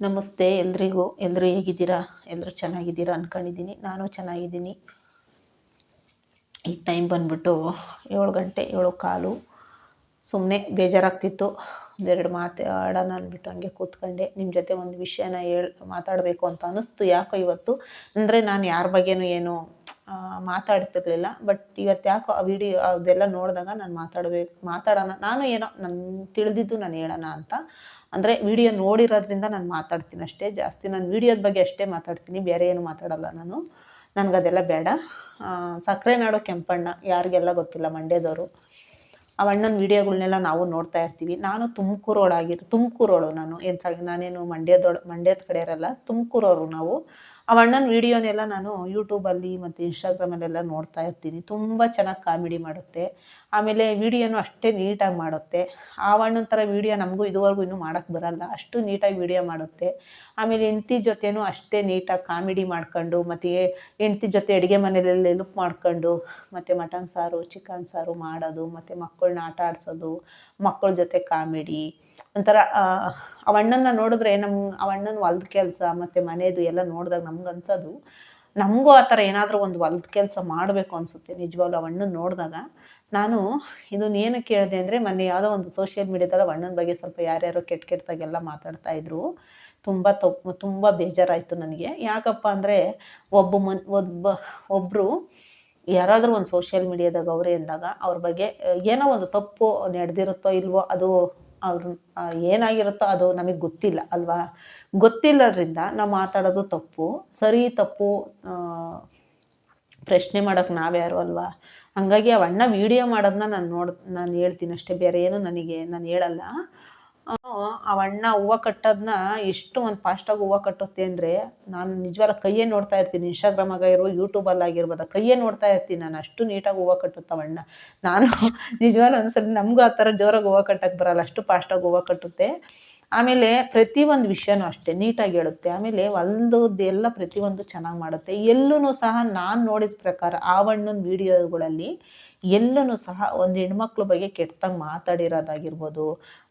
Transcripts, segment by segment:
ನಮಸ್ತೆ, ಎಲ್ರಿಗೂ ಎಲ್ಲರೂ ಹೇಗಿದ್ದೀರಾ? ಎಲ್ಲರೂ ಚೆನ್ನಾಗಿದ್ದೀರಾ ಅಂದ್ಕೊಂಡಿದ್ದೀನಿ ನಾನು ಚೆನ್ನಾಗಿದ್ದೀನಿ. ಈ ಟೈಮ್ ಬಂದ್ಬಿಟ್ಟು ಏಳು ಗಂಟೆ, ಏಳು ಕಾಲು. ಸುಮ್ಮನೆ ಬೇಜಾರಾಗ್ತಿತ್ತು. ಒಂದೆರಡು ಮಾತಾಡೋಣ ಅಂದ್ಬಿಟ್ಟು ಹಂಗೆ ಕೂತ್ಕೊಂಡೆ. ನಿಮ್ಮ ಜೊತೆ ಒಂದು ವಿಷಯನ ಹೇಳ್, ಮಾತಾಡಬೇಕು ಅಂತ ಅನ್ನಿಸ್ತು. ಯಾಕೋ ಇವತ್ತು? ಅಂದರೆ ನಾನು ಯಾರ ಬಗ್ಗೆನೂ ಏನು ಮಾತಾಡ್ತಿರ್ಲಿಲ್ಲ. ಬಟ್ ಇವತ್ತು ಯಾಕೋ ಆ ವಿಡಿಯೋ ಅದೆಲ್ಲ ನೋಡಿದಾಗ ನಾನು ಮಾತಾಡಬೇಕು, ಮಾತಾಡೋಣ. ನಾನು ಏನೋ ನನ್ನ ತಿಳಿದಿದ್ದು ನಾನು ಹೇಳೋಣ ಅಂತ. ಅಂದರೆ ವಿಡಿಯೋ ನೋಡಿರೋದ್ರಿಂದ ನಾನು ಮಾತಾಡ್ತೀನಿ ಅಷ್ಟೇ. ಜಾಸ್ತಿ ನಾನು ವಿಡಿಯೋದ ಬಗ್ಗೆ ಅಷ್ಟೇ ಮಾತಾಡ್ತೀನಿ. ಬೇರೆ ಏನು ಮಾತಾಡಲ್ಲ ನಾನು. ನನಗದೆಲ್ಲ ಬೇಡ. ಸಕ್ಕರೆ ನಾಡು ಕೆಂಪಣ್ಣ. ಯಾರಿಗೆಲ್ಲ ಗೊತ್ತಿಲ್ಲ, ಮಂಡ್ಯದವರು. ಆ ಅಣ್ಣನ ವಿಡಿಯೋಗಳನ್ನೆಲ್ಲ ನಾವು ನೋಡ್ತಾ ಇರ್ತೀವಿ. ನಾನು ತುಮಕೂರೋಳಾಗಿರು ತುಮಕೂರೋಳು ನಾನು. ಎಂತ ನಾನೇನು ಮಂಡ್ಯದೊಳ, ಮಂಡ್ಯದ ಕಡೆ ಇರಲ್ಲ ತುಮಕೂರವರು ನಾವು. ಆ ಅಣ್ಣನ ವಿಡಿಯೋನೆಲ್ಲ ನಾನು ಯೂಟ್ಯೂಬಲ್ಲಿ ಮತ್ತು ಇನ್ಸ್ಟಾಗ್ರಾಮಲ್ಲೆಲ್ಲ ನೋಡ್ತಾ ಇರ್ತೀನಿ. ತುಂಬ ಚೆನ್ನಾಗಿ ಕಾಮಿಡಿ ಮಾಡುತ್ತೆ. ಆಮೇಲೆ ವಿಡಿಯೋನು ಅಷ್ಟೇ ನೀಟಾಗಿ ಮಾಡುತ್ತೆ. ಆ ಅಣ್ಣನ ಥರ ವಿಡಿಯೋ ನಮಗೂ ಇದುವರೆಗೂ ಇನ್ನೂ ಮಾಡೋಕ್ಕೆ ಬರಲ್ಲ. ಅಷ್ಟು ನೀಟಾಗಿ ವಿಡಿಯೋ ಮಾಡುತ್ತೆ. ಆಮೇಲೆ ಹೆಂಡ್ತಿ ಜೊತೆನೂ ಅಷ್ಟೇ ನೀಟಾಗಿ ಕಾಮಿಡಿ ಮಾಡ್ಕೊಂಡು, ಮತ್ತು ಹೆಂಡ್ತಿ ಜೊತೆ ಅಡುಗೆ ಮನೆಯಲ್ಲಿ ಎಲ್ಪ್ ಮಾಡ್ಕೊಂಡು, ಮತ್ತು ಮಟನ್ ಸಾರು ಚಿಕನ್ ಸಾರು ಮಾಡೋದು, ಮತ್ತು ಮಕ್ಕಳನ್ನ ಆಟ ಆಡಿಸೋದು ಮಕ್ಕಳ ಜೊತೆ ಕಾಮಿಡಿ ಒಂಥರ ಆ, ಅವ್ ನೋಡಿದ್ರೆ ನಮ್ಮ ಆ ಅಣ್ಣನ ಹೊಲ್ದ ಕೆಲಸ ಮತ್ತು ಮನೆಯದು ಎಲ್ಲ ನೋಡಿದಾಗ ನಮ್ಗೆ ಅನ್ಸೋದು ನಮಗೂ ಆ ಥರ ಏನಾದರೂ ಒಂದು ಹೊಲದ ಕೆಲಸ ಮಾಡಬೇಕು ಅನಿಸುತ್ತೆ. ನಿಜವಾಗ್ಲು ಅಣ್ಣನ ನೋಡಿದಾಗ ನಾನು ಇದನ್ನ ಏನು ಕೇಳಿದೆ ಅಂದರೆ ಮೊನ್ನೆ ಯಾವುದೋ ಒಂದು ಸೋಷಿಯಲ್ ಮೀಡಿಯಾದಲ್ಲಿ ಅವ್ ಅಣ್ಣನ ಬಗ್ಗೆ ಸ್ವಲ್ಪ ಯಾರ್ಯಾರೋ ಕೆಟ್ಟ ಕೆಟ್ಟದಾಗೆಲ್ಲ ಮಾತಾಡ್ತಾ ಇದ್ರು. ತುಂಬ ತಪ್ಪು ತುಂಬ ಬೇಜಾರಾಯಿತು ನನಗೆ. ಯಾಕಪ್ಪ ಅಂದರೆ ಒಬ್ಬ ಮನ್ ಒಬ್ಬ ಒಬ್ಬರು ಯಾರಾದರೂ ಒಂದು ಸೋಷಿಯಲ್ ಮೀಡಿಯಾದಾಗ ಅವರೇ ಅಂದಾಗ ಅವ್ರ ಬಗ್ಗೆ ಏನೋ ಒಂದು ತಪ್ಪು ನಡೆದಿರುತ್ತೋ ಇಲ್ವೋ ಅದು ಅವ್ರ ಏನಾಗಿರುತ್ತೋ ಅದು ನಮಗೆ ಗೊತ್ತಿಲ್ಲ, ಅಲ್ವಾ? ಗೊತ್ತಿಲ್ಲದ್ರಿಂದ ನಾವು ಮಾತಾಡೋದು ತಪ್ಪು. ಸರಿ, ತಪ್ಪು ಪ್ರಶ್ನೆ ಮಾಡೋಕ್ಕೆ ನಾವ್ಯಾರು, ಅಲ್ವಾ? ಹಂಗಾಗಿ ಅವಣ್ಣ ವಿಡಿಯೋ ಮಾಡೋದನ್ನ ನಾನು ನೋಡ್, ನಾನು ಹೇಳ್ತೀನಿ ಅಷ್ಟೇ ಬೇರೆ ಏನು ನನಗೆ, ನಾನು ಹೇಳಲ್ಲ. ಅವ ಅಣ್ಣ ಹೂವು ಕಟ್ಟೋದನ್ನ ಎಷ್ಟು ಒಂದು ಫಾಸ್ಟಾಗಿ ಹೂವು ಕಟ್ಟುತ್ತೆ ಅಂದರೆ ನಾನು ನಿಜವಾದ ಕೈಯೇ ನೋಡ್ತಾ ಇರ್ತೀನಿ. ಇನ್ಸ್ಟಾಗ್ರಾಮ್ ಆಗಿರ್ಬೋದು ಯೂಟ್ಯೂಬಲ್ಲಿ ಆಗಿರ್ಬೋದು ಕೈಯೇ ನೋಡ್ತಾ ಇರ್ತೀನಿ ನಾನು. ಅಷ್ಟು ನೀಟಾಗಿ ಹೂವು ಅಣ್ಣ. ನಾನು ನಿಜವಾದ ಒಂದ್ಸಲ ನಮಗೂ ಆ ಥರ ಜೋರಾಗಿ ಹೂವು ಕಟ್ಟಕ್ಕೆ ಬರಲ್ಲ. ಅಷ್ಟು ಫಾಸ್ಟಾಗಿ ಹೂವು ಕಟ್ಟುತ್ತೆ. ಆಮೇಲೆ ಪ್ರತಿಯೊಂದು ವಿಷಯನೂ ಅಷ್ಟೇ ನೀಟಾಗಿ ಹೇಳುತ್ತೆ. ಆಮೇಲೆ ಹೊಲ್ದದ್ದೆಲ್ಲ ಪ್ರತಿಯೊಂದು ಚೆನ್ನಾಗಿ ಮಾಡುತ್ತೆ. ಎಲ್ಲೂ ಸಹ ನಾನು ನೋಡಿದ ಪ್ರಕಾರ ಆವಣ್ಣನ ವಿಡಿಯೋಗಳಲ್ಲಿ ಎಲ್ಲೂ ಸಹ ಒಂದು ಹೆಣ್ಮಕ್ಳ ಬಗ್ಗೆ ಕೆಟ್ಟದಾಗಿ ಮಾತಾಡಿರೋದಾಗಿರ್ಬೋದು,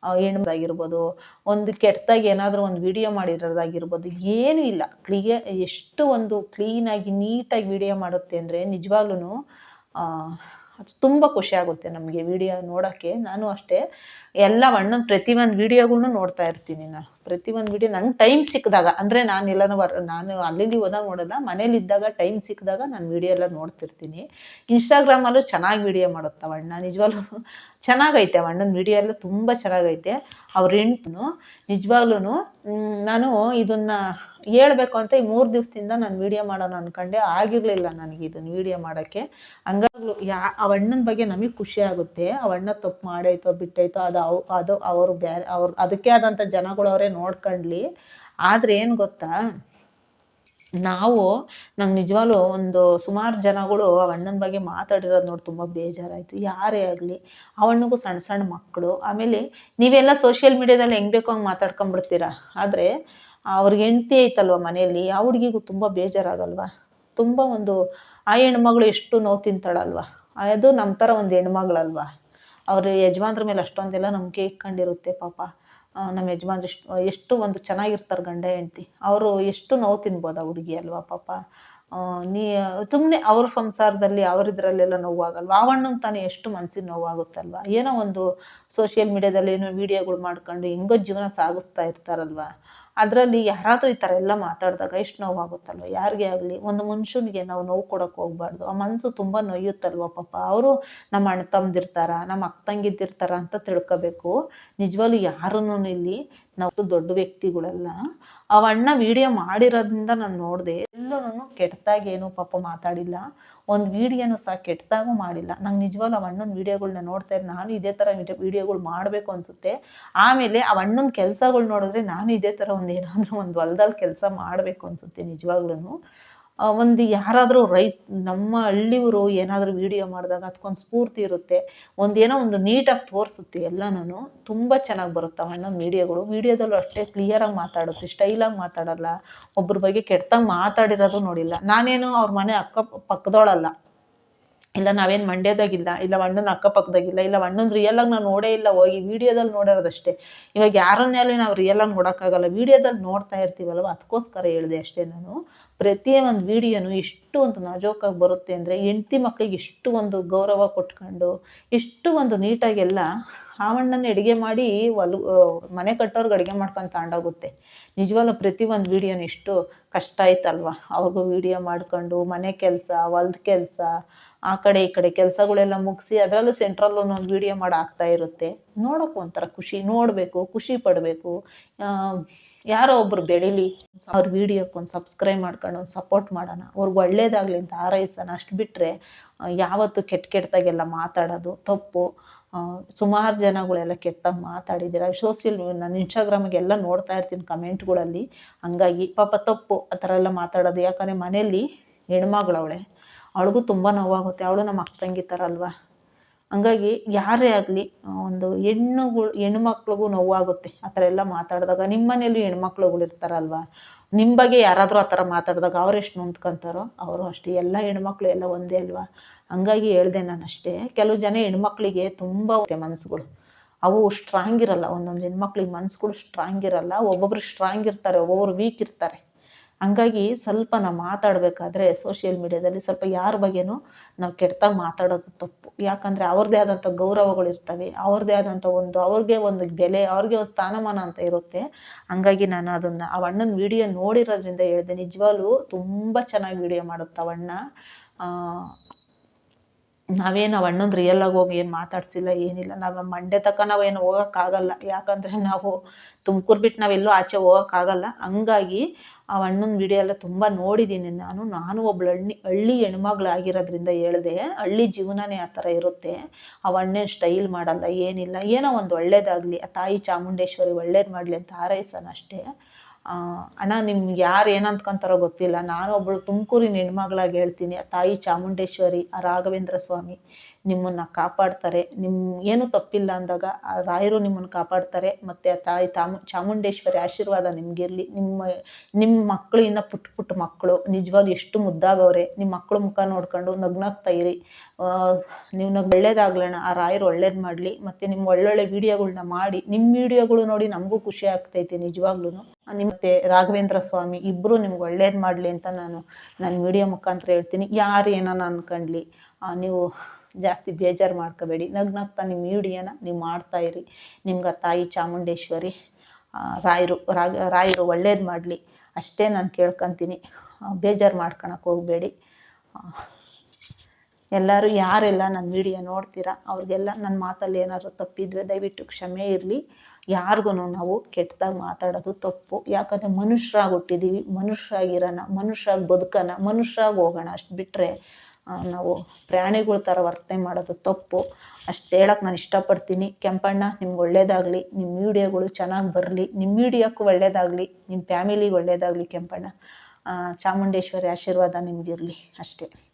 ಆ ಹೆಣ್ಮದಾಗಿರ್ಬೋದು ಒಂದು ಕೆಟ್ಟದಾಗಿ ಏನಾದರೂ ಒಂದು ವಿಡಿಯೋ ಮಾಡಿರೋದಾಗಿರ್ಬೋದು, ಏನೂ ಇಲ್ಲ. ಕ್ಲಿಯರ್ ಎಷ್ಟು ಒಂದು ಕ್ಲೀನಾಗಿ ನೀಟಾಗಿ ವಿಡಿಯೋ ಮಾಡುತ್ತೆ ಅಂದರೆ ನಿಜವಾಗ್ಲೂ ತುಂಬ ಖುಷಿ ಆಗುತ್ತೆ ನಮಗೆ ವಿಡಿಯೋ ನೋಡೋಕ್ಕೆ. ನಾನು ಅಷ್ಟೇ ಎಲ್ಲ ಅಣ್ಣನ ಪ್ರತಿಯೊಂದು ವಿಡಿಯೋಗಳ್ನು ನೋಡ್ತಾ ಇರ್ತೀನಿ ನಾನು. ಪ್ರತಿಯೊಂದು ವಿಡಿಯೋ ನಂಗೆ ಟೈಮ್ ಸಿಕ್ಕಿದಾಗ, ಅಂದರೆ ನಾನು ಎಲ್ಲನೂ ವರ್, ನಾನು ಅಲ್ಲಿ ಇಲ್ಲಿ ಹೋದಾಗ ನೋಡೋಲ್ಲ ಮನೇಲಿದ್ದಾಗ ಟೈಮ್ ಸಿಕ್ಕಿದಾಗ ನಾನು ವಿಡಿಯೋ ಎಲ್ಲ ನೋಡ್ತಿರ್ತೀನಿ. ಇನ್ಸ್ಟಾಗ್ರಾಮಲ್ಲೂ ಚೆನ್ನಾಗಿ ವಿಡಿಯೋ ಮಾಡುತ್ತೆ ಅಣ್ಣ, ನಿಜವಾಗ್ಲೂ ಚೆನ್ನಾಗೈತೆ ಅಣ್ಣನ ವಿಡಿಯೋ ಎಲ್ಲ, ತುಂಬ ಚೆನ್ನಾಗೈತೆ. ಅವ್ರ ಹೆಂಡ್ತಿನು ನಿಜವಾಗ್ಲೂ ನಾನು ಇದನ್ನ ಹೇಳ್ಬೇಕು ಅಂತ ಈ ಮೂರು ದಿವಸದಿಂದ ನಾನು ವಿಡಿಯೋ ಮಾಡೋಣ ಅನ್ಕೊಂಡೆ ಆಗಿರಲಿಲ್ಲ ನನಗೆ ಇದು ವಿಡಿಯೋ ಮಾಡೋಕ್ಕೆ. ಹಂಗಾಗ್ಲು ಯಾ, ಅವ ಅಣ್ಣನ ಬಗ್ಗೆ ನಮಗೆ ಖುಷಿ ಆಗುತ್ತೆ. ಅವ ಅಣ್ಣ ತಪ್ಪು ಮಾಡೈತೋ, ಬಿಟ್ಟೈತೋ, ಅದು ಅವ್, ಅದು ಅವರು ಅವ್ರು, ಅದಕ್ಕೆ ಆದಂಥ ಜನಗಳು ಅವರೇ ನೋಡ್ಕೊಂಡ್ಲಿ. ಆದರೆ ಏನು ಗೊತ್ತಾ? ನಾವು, ನಂಗೆ ನಿಜವಾಗ್ಲೂ ಒಂದು ಸುಮಾರು ಜನಗಳು ಅವ ಅಣ್ಣನ ಬಗ್ಗೆ ಮಾತಾಡಿರೋದು ನೋಡಿ ತುಂಬ ಬೇಜಾರಾಯಿತು. ಯಾರೇ ಆಗಲಿ ಅವಣ್ಣಗೂ ಸಣ್ಣ ಸಣ್ಣ ಮಕ್ಕಳು ಆಮೇಲೆ ನೀವೆಲ್ಲ ಸೋಷಿಯಲ್ ಮೀಡಿಯಾದಲ್ಲಿ ಹೆಂಗೆ ಬೇಕೋ ಹಂಗೆ ಮಾತಾಡ್ಕೊಂಬಿಡ್ತೀರಾ? ಆದರೆ ಅವ್ರಿಗೆ ಹೆಂಡ್ತಿ ಐತಲ್ವ ಮನೆಯಲ್ಲಿ? ಆ ಹುಡುಗಿಗೂ ತುಂಬ ಬೇಜಾರಾಗಲ್ವಾ? ತುಂಬ ಒಂದು ಆ ಹೆಣ್ಮಗಳು ಎಷ್ಟು ನೋವು ತಿಂತಾಳಲ್ವ? ಅದು ನಮ್ಮ ಥರ ಒಂದು ಹೆಣ್ಮಗಳಲ್ವ? ಅವ್ರ ಯಜಮಾನ್ರ ಮೇಲೆ ಅಷ್ಟೊಂದೆಲ್ಲ ನಂಬಿಕೆ ಇಟ್ಕೊಂಡಿರುತ್ತೆ ಪಾಪ. ಆ, ನಮ್ಮ ಯಜಮಾನ್ರು ಎಷ್ಟು ಎಷ್ಟು ಒಂದು ಚೆನ್ನಾಗಿರ್ತಾರೆ ಗಂಡ ಹೆಂಡ್ತಿ. ಅವರು ಎಷ್ಟು ನೋವು ತಿನ್ಬೋದು ಆ ಹುಡುಗಿ ಅಲ್ವಾ ಪಾಪ? ಆ, ನೀ ಸುಮ್ಮನೆ ಅವ್ರ ಸಂಸಾರದಲ್ಲಿ ಅವರಿದ್ರಲ್ಲೆಲ್ಲ ನೋವಾಗಲ್ವ? ಆವಣ್ಣಂಗೆ ತಾನೇ ಎಷ್ಟು ಮನಸ್ಸಿನ ನೋವಾಗುತ್ತಲ್ವ? ಏನೋ ಒಂದು ಸೋಷಿಯಲ್ ಮೀಡಿಯಾದಲ್ಲಿ ಏನೋ ವೀಡಿಯೋಗಳು ಮಾಡ್ಕೊಂಡು ಹೆಂಗೋ ಜೀವನ ಸಾಗಿಸ್ತಾ ಇರ್ತಾರಲ್ವ? ಅದರಲ್ಲಿ ಯಾರಾದರೂ ಈ ಥರ ಎಲ್ಲ ಮಾತಾಡಿದಾಗ ಎಷ್ಟು ನೋವಾಗುತ್ತಲ್ವ? ಯಾರಿಗೆ ಆಗಲಿ? ಒಂದು ಮನುಷ್ಯನಿಗೆ ನಾವು ನೋವು ಕೊಡೋಕೆ ಹೋಗ್ಬಾರ್ದು. ಆ ಮನಸ್ಸು ತುಂಬ ನೋಯುತ್ತಲ್ವ ಪಾಪ. ಅವರು ನಮ್ಮ ಅಣ್ಣ ತಮ್ಮದಿರ್ತಾರ ನಮ್ಮ ಅಕ್ಕ ತಂಗಿದ್ದಿರ್ತಾರ ಅಂತ ತಿಳ್ಕೋಬೇಕು. ನಿಜವಾಗ್ಲೂ ಯಾರೂ ಇಲ್ಲಿ ನಾವು ದೊಡ್ಡ ವ್ಯಕ್ತಿಗಳೆಲ್ಲ. ಅವ ಅಣ್ಣ ವಿಡಿಯೋ ಮಾಡಿರೋದ್ರಿಂದ ನಾನು ನೋಡಿದೆ ಎಲ್ಲರೂ ಕೆಟ್ಟದಾಗಿ ಏನೂ ಪಾಪ ಮಾತಾಡಿಲ್ಲ. ಒಂದು ವಿಡಿಯೋನು ಸಹ ಕೆಟ್ಟದಾಗೂ ಮಾಡಿಲ್ಲ. ನಂಗೆ ನಿಜವಾಗ್ಲೂ ಅವ ಅಣ್ಣನ ವೀಡಿಯೋಗಳನ್ನ ನೋಡ್ತಾ ಇದ್ದೆ ನಾನು ಇದೇ ಥರ ವಿಡಿಯೋಗಳು ಮಾಡಬೇಕು ಅನಿಸುತ್ತೆ. ಆಮೇಲೆ ಆ ಅಣ್ಣನ ಕೆಲಸಗಳು ನೋಡಿದ್ರೆ ನಾನು ಇದೇ ಥರ ಒಂದು ಏನಾದರೂ ಒಂದು ಹೊಲದಲ್ಲಿ ಕೆಲಸ ಮಾಡಬೇಕು ಅನಿಸುತ್ತೆ ನಿಜವಾಗ್ಲೂ ಒಂದು ಯಾರಾದರೂ ರೈತ, ನಮ್ಮ ಹಳ್ಳಿಯವರು ಏನಾದರೂ ವಿಡಿಯೋ ಮಾಡಿದಾಗ ಅದಕ್ಕೊಂದು ಸ್ಫೂರ್ತಿ ಇರುತ್ತೆ, ಒಂದೇನೋ ಒಂದು ನೀಟಾಗಿ ತೋರಿಸುತ್ತೆ ಎಲ್ಲನೂ, ತುಂಬ ಚೆನ್ನಾಗಿ ಬರುತ್ತೆ ಅಣ್ಣ ವಿಡಿಯೋಗಳು ವಿಡಿಯೋದಲ್ಲೂ ಅಷ್ಟೇ ಕ್ಲಿಯರಾಗಿ ಮಾತಾಡುತ್ತೆ ಸ್ಟೈಲಾಗಿ ಮಾತಾಡಲ್ಲ ಒಬ್ಬರ ಬಗ್ಗೆ ಕೆಟ್ಟದಾಗಿ ಮಾತಾಡಿರೋದು ನೋಡಿಲ್ಲ. ನಾನೇನು ಅವ್ರ ಮನೆ ಅಕ್ಕ ಪಕ್ಕದೋಳಲ್ಲ ಇಲ್ಲ ನಾವೇನು ಮಂಡ್ಯದಾಗಿಲ್ಲ, ಇಲ್ಲ ಅಣ್ಣನ ಅಕ್ಕಪಕ್ಕದಾಗಿಲ್ಲ, ಇಲ್ಲ ಅಣ್ಣನ ರಿಯಲಾಗಿ ನಾವು ನೋಡೇ ಇಲ್ಲ, ಹೋಗಿ ವಿಡಿಯೋದಲ್ಲಿ ನೋಡಿರೋದಷ್ಟೇ. ಇವಾಗ ಯಾರನ್ನೆಲ್ಲ ನಾವು ರಿಯಲಾಗಿ ನೋಡೋಕ್ಕಾಗಲ್ಲ ವಿಡಿಯೋದಲ್ಲಿ ನೋಡ್ತಾ ಇರ್ತೀವಲ್ವ? ಅದಕ್ಕೋಸ್ಕರ ಹೇಳಿದೆ ಅಷ್ಟೇ ನಾನು. ಪ್ರತಿ ಒಂದು ವಿಡಿಯೋನು ಎಷ್ಟು ಒಂದು ನಾಜೋಕಾಗಿ ಬರುತ್ತೆ ಅಂದರೆ ಹೆಂಡ್ತಿ ಮಕ್ಕಳಿಗೆ ಇಷ್ಟು ಒಂದು ಗೌರವ ಕೊಟ್ಕೊಂಡು, ಇಷ್ಟು ಒಂದು ನೀಟಾಗೆಲ್ಲ ಹಾವಣ್ಣನ ಅಡುಗೆ ಮಾಡಿ ಹೊಲ್ ಮನೆ ಕಟ್ಟೋರ್ಗೆ ಅಡುಗೆ ಮಾಡ್ಕೊಂಡು ತಗೊಂಡೋಗುತ್ತೆ ನಿಜವಾಗ್ಲೂ ಪ್ರತಿ ಒಂದು ವೀಡಿಯೋನು ಇಷ್ಟು ಕಷ್ಟ ಆಯ್ತಲ್ವ? ಅವ್ರಿಗೂ ವಿಡಿಯೋ ಮಾಡ್ಕೊಂಡು ಮನೆ ಕೆಲಸ, ಹೊಲ್ದ ಕೆಲಸ, ಆ ಕಡೆ ಈ ಕಡೆ ಕೆಲಸಗಳೆಲ್ಲ ಮುಗಿಸಿ ಅದರಲ್ಲೂ ಸೆಂಟ್ರಲ್ ಒಂದು ವೀಡಿಯೋ ಮಾಡಿ ಹಾಕ್ತಾ ಇರುತ್ತೆ. ನೋಡೋಕ್ಕೂ ಒಂಥರ ಖುಷಿ, ನೋಡಬೇಕು, ಖುಷಿ ಪಡಬೇಕು. ಯಾರೋ ಒಬ್ರು ಬೆಳೀಲಿ, ಅವ್ರ ವಿಡಿಯೋಕ್ಕೊಂದು ಸಬ್ಸ್ಕ್ರೈಬ್ ಮಾಡ್ಕೊಂಡು ಒಂದು ಸಪೋರ್ಟ್ ಮಾಡೋಣ. ಅವ್ರಿಗೆ ಒಳ್ಳೇದಾಗಲಿ ಅಂತ ಹಾರೈಸೋಣ. ಅಷ್ಟು ಬಿಟ್ಟರೆ ಯಾವತ್ತು ಕೆಟ್ಟ ಕೆಟ್ಟದಾಗೆಲ್ಲ ಮಾತಾಡೋದು, ತಪ್ಪು. ಸುಮಾರು ಜನಗಳೆಲ್ಲ ಕೆಟ್ಟಾಗಿ ಮಾತಾಡಿದ್ದೀರ ಸೋಷಿಯಲ್ ನಾನು ಇನ್ಸ್ಟಾಗ್ರಾಮಿಗೆಲ್ಲ ನೋಡ್ತಾ ಇರ್ತೀನಿ ಕಮೆಂಟ್ಗಳಲ್ಲಿ. ಹಂಗಾಗಿ ಪಾಪ ತಪ್ಪು ಆ ಥರ ಎಲ್ಲ ಮಾತಾಡೋದು. ಯಾಕಂದರೆ ಮನೆಯಲ್ಲಿ ಹೆಣ್ಮಗಳವಳೆ, ಅವಳಿಗೂ ತುಂಬ ನೋವಾಗುತ್ತೆ. ಅವಳು ನಮ್ಮ ಅಕ್ಕ ತಂಗಿ ಥರ ಅಲ್ವಾ? ಹಂಗಾಗಿ ಯಾರೇ ಆಗಲಿ ಒಂದು ಹೆಣ್ಣುಗಳು ಹೆಣ್ಮಕ್ಳಿಗೂ ನೋವಾಗುತ್ತೆ ಆ ಥರ ಎಲ್ಲ ಮಾತಾಡಿದಾಗ. ನಿಮ್ಮ ಮನೇಲಿ ಹೆಣ್ಮಕ್ಳುಗಳು ಇರ್ತಾರಲ್ವಾ ನಿಮ್ಮ ಬಗ್ಗೆ ಯಾರಾದರೂ ಆ ಥರ ಮಾತಾಡಿದಾಗ ಅವ್ರು ಎಷ್ಟು ನೊಂದ್ಕೊಂತಾರೋ ಅವರು ಅಷ್ಟೇ. ಎಲ್ಲ ಹೆಣ್ಮಕ್ಳು ಎಲ್ಲ ಒಂದೇ ಅಲ್ವಾ? ಹಂಗಾಗಿ ಹೇಳ್ದೆ ನಾನು ಅಷ್ಟೇ ಕೆಲವು ಜನ ಹೆಣ್ಮಕ್ಳಿಗೆ ತುಂಬ ಮನಸ್ಸುಗಳು. ಅವು ಸ್ಟ್ರಾಂಗ್ ಇರಲ್ಲ, ಒಂದೊಂದು ಹೆಣ್ಮಕ್ಳಿಗೆ ಮನಸ್ಸುಗಳು ಸ್ಟ್ರಾಂಗ್ ಇರಲ್ಲ, ಒಬ್ಬೊಬ್ರು ಸ್ಟ್ರಾಂಗ್ ಇರ್ತಾರೆ, ಒಬ್ಬೊಬ್ರು ವೀಕ್ ಇರ್ತಾರೆ. ಹಂಗಾಗಿ ಸ್ವಲ್ಪ ನಾವು ಮಾತಾಡಬೇಕಾದ್ರೆ ಸೋಷಿಯಲ್ ಮೀಡಿಯಾದಲ್ಲಿ ಸ್ವಲ್ಪ ಯಾರ ಬಗ್ಗೆನೂ ನಾವು ಕೆಟ್ಟದಾಗಿ ಮಾತಾಡೋದು ತಪ್ಪು. ಯಾಕಂದರೆ ಅವ್ರದ್ದೇ ಆದಂಥ ಗೌರವಗಳು ಇರ್ತವೆ ಅವ್ರದ್ದೇ ಆದಂಥ ಒಂದು, ಅವ್ರಿಗೆ ಒಂದು ಬೆಲೆ, ಅವ್ರಿಗೆ ಒಂದು ಸ್ಥಾನಮಾನ ಅಂತ ಇರುತ್ತೆ. ಹಂಗಾಗಿ ನಾನು ಅದನ್ನು, ಆ ಅಣ್ಣನ ವಿಡಿಯೋ ನೋಡಿರೋದ್ರಿಂದ ಹೇಳಿದೆ, ನಿಜವಾಗ್ಲೂ ತುಂಬ ಚೆನ್ನಾಗಿ ವಿಡಿಯೋ ಮಾಡುತ್ತೆ ಅವಣ್ಣ ನಾವೇನು ನಾವು ಅಣ್ಣನ ರಿಯಲಾಗಿ ಹೋಗಿ ಏನು ಮಾತಾಡ್ಸಿಲ್ಲ, ಏನಿಲ್ಲ. ನಾವು ಮಂಡ್ಯ ನಾವು ನಾವೇನು ಹೋಗೋಕ್ಕಾಗಲ್ಲ. ಯಾಕಂದರೆ ನಾವು ತುಮಕೂರು ಬಿಟ್ಟು ನಾವೆಲ್ಲೂ ಆಚೆ ಹೋಗೋಕ್ಕಾಗಲ್ಲ. ಹಂಗಾಗಿ ಆ ಅಣ್ಣನ ವಿಡಿಯೋ ಎಲ್ಲ ತುಂಬ ನೋಡಿದ್ದೀನಿ ನಾನು. ನಾನು ಒಬ್ಳು ಹಳ್ಳಿ ಹಳ್ಳಿ ಹೆಣ್ಮಗಳಾಗಿರೋದ್ರಿಂದ ಹೇಳಿದೆ, ಹಳ್ಳಿ ಜೀವನನೇ ಆ ಥರ ಇರುತ್ತೆ. ಆ ಅಣ್ಣನ ಸ್ಟೈಲ್ ಮಾಡಲ್ಲ, ಏನಿಲ್ಲ. ಏನೋ ಒಂದು ಒಳ್ಳೇದಾಗಲಿ. ಆ ತಾಯಿ ಚಾಮುಂಡೇಶ್ವರಿ ಒಳ್ಳೇದು ಮಾಡಲಿ ಅಂತ ಹಾರೈಸೋಣ ಅಷ್ಟೇ. ಅಣ್ಣ, ನಿಮ್ಗೆ ಯಾರು ಏನು ಅಂದ್ಕೊಂತಾರೋ ಗೊತ್ತಿಲ್ಲ. ನಾನು ಒಬ್ಬಳು ತುಮಕೂರಿನ ಹೆಣ್ಮಗಳಾಗಿ ಹೇಳ್ತೀನಿ. ಆ ತಾಯಿ ಚಾಮುಂಡೇಶ್ವರಿ, ಆ ರಾಘವೇಂದ್ರ ಸ್ವಾಮಿ. ನಿಮ್ಮನ್ನು ಕಾಪಾಡ್ತಾರೆ. ನಿಮ್ಮ ಏನು ತಪ್ಪಿಲ್ಲ ಅಂದಾಗ ಆ ರಾಯರು ನಿಮ್ಮನ್ನು ಕಾಪಾಡ್ತಾರೆ. ಮತ್ತು ಆ ತಾಯಿ ತಾಮು, ಚಾಮುಂಡೇಶ್ವರಿ ಆಶೀರ್ವಾದ ನಿಮಗಿರಲಿ. ನಿಮ್ಮ ನಿಮ್ಮ ಮಕ್ಕಳಿಂದ ಪುಟ್ಟ ಪುಟ್ಟ ಮಕ್ಕಳು. ನಿಜವಾಗ್ಲೂ ಎಷ್ಟು ಮುದ್ದಾಗವ್ರೆ ನಿಮ್ಮ ಮಕ್ಕಳು ಮುಖ ನೋಡ್ಕೊಂಡು ನಗ್ನಾಗ್ತಾ ಇರಿ. ನೀವು ನಗ್ ಒಳ್ಳೇದಾಗ್ಲಣ ಆ ರಾಯರು ಒಳ್ಳೇದು ಮಾಡಲಿ. ಮತ್ತು ನಿಮ್ಮ ಒಳ್ಳೊಳ್ಳೆ ವಿಡಿಯೋಗಳನ್ನ ಮಾಡಿ. ನಿಮ್ಮ ವಿಡಿಯೋಗಳು ನೋಡಿ ನಮಗೂ ಖುಷಿ ಆಗ್ತೈತಿ ನಿಜವಾಗ್ಲೂ ನಿಮ್ಮತ್ತೆ ರಾಘವೇಂದ್ರ ಸ್ವಾಮಿ ಇಬ್ಬರು ನಿಮ್ಗೆ ಒಳ್ಳೇದು ಮಾಡಲಿ ಅಂತ ನಾನು ನನ್ನ ವಿಡಿಯೋ ಮುಖಾಂತರ ಹೇಳ್ತೀನಿ. ಯಾರು ಏನಾನ ಅನ್ಕೊಂಡ್ಲಿ ನೀವು ಜಾಸ್ತಿ ಬೇಜಾರು ಮಾಡ್ಕೋಬೇಡಿ. ನಗ್ ನಗ್ತಾ ನಿಮ್ಮ ವಿಡಿಯೋನ ನೀವು ಮಾಡ್ತಾ ಇರಿ. ನಿಮ್ಗೆ ತಾಯಿ ಚಾಮುಂಡೇಶ್ವರಿ ರಾಯರು ರಾಯರು ಒಳ್ಳೇದು ಮಾಡಲಿ. ಅಷ್ಟೇ ನಾನು ಕೇಳ್ಕೊತೀನಿ. ಬೇಜಾರು ಮಾಡ್ಕೊಳಕ್ಕೆ ಹೋಗಬೇಡಿ. ಎಲ್ಲರೂ ಯಾರೆಲ್ಲ ನನ್ನ ವಿಡಿಯೋ ನೋಡ್ತೀರಾ, ಅವ್ರಿಗೆಲ್ಲ ನನ್ನ ಮಾತಲ್ಲಿ ಏನಾದರೂ ತಪ್ಪಿದ್ರೆ ದಯವಿಟ್ಟು ಕ್ಷಮೆ ಇರಲಿ. ಯಾರಿಗೂ ನಾವು ಕೆಟ್ಟದಾಗಿ ಮಾತಾಡೋದು ತಪ್ಪು. ಯಾಕಂದರೆ ಮನುಷ್ಯರಾಗಿ ಹುಟ್ಟಿದ್ದೀವಿ ಮನುಷ್ಯರಾಗಿರೋಣ ಮನುಷ್ಯರಾಗಿ ಬದುಕೋಣ, ಮನುಷ್ಯರಾಗಿ ಹೋಗೋಣ ಅಷ್ಟು ಬಿಟ್ಟರೆ ನಾವು ಪ್ರಾಣಿಗಳ ಥರ ವರ್ತನೆ ಮಾಡೋದು ತಪ್ಪು. ಅಷ್ಟು ಹೇಳಕ್ಕೆ ನಾನು ಇಷ್ಟಪಡ್ತೀನಿ. ಕೆಂಪಣ್ಣ, ನಿಮ್ಗೆ ಒಳ್ಳೇದಾಗಲಿ. ನಿಮ್ಮ ವೀಡಿಯೋಗಳು ಚೆನ್ನಾಗಿ ಬರಲಿ. ನಿಮ್ಮ ವೀಡಿಯೋಕ್ಕೂ ಒಳ್ಳೇದಾಗಲಿ. ನಿಮ್ಮ ಫ್ಯಾಮಿಲಿಗೆ ಒಳ್ಳೇದಾಗಲಿ ಕೆಂಪಣ್ಣ. ಚಾಮುಂಡೇಶ್ವರಿ ಆಶೀರ್ವಾದ ನಿಮಗಿರಲಿ. ಅಷ್ಟೇ.